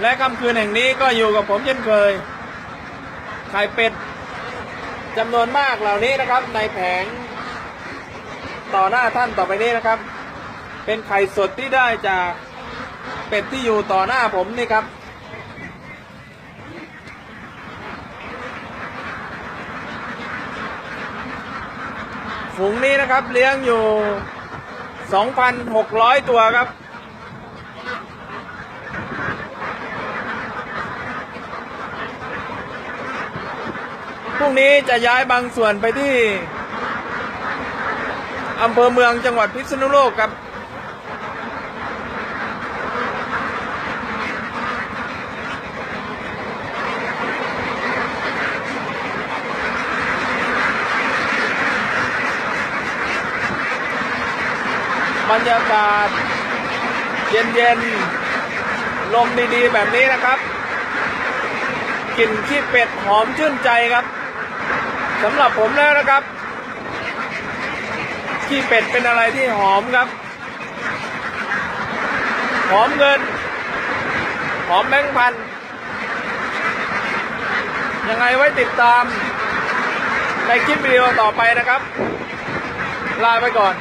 และค่ำคืนแห่งนี้ก็อยู่กับผมเช่นเคย ไข่เป็ดจำนวนมากเหล่านี้นะครับ ในแผงต่อหน้าท่านต่อไปนี้นะครับ เป็นไข่สดที่ได้จากเป็ดที่อยู่ต่อหน้าผมนี่ครับ ฝูงนี้นะครับเลี้ยงอยู่ 2,600 ตัวครับ พรุ่งนี้จะย้ายบางส่วนไปที่อำเภอเมืองจังหวัดพิษณุโลกครับบรรยากาศ เย็นๆ ลมดีๆ แบบนี้นะครับ กลิ่นขี้เป็ดหอมชื่นใจครับ สำหรับผมแล้วนะครับขี้เป็ดเป็นอะไรที่หอมครับ หอมเงิน หอมแบงค์พันยังไงไว้ติดตามในคลิปวิดีโอต่อไปนะครับ ลาไปก่อน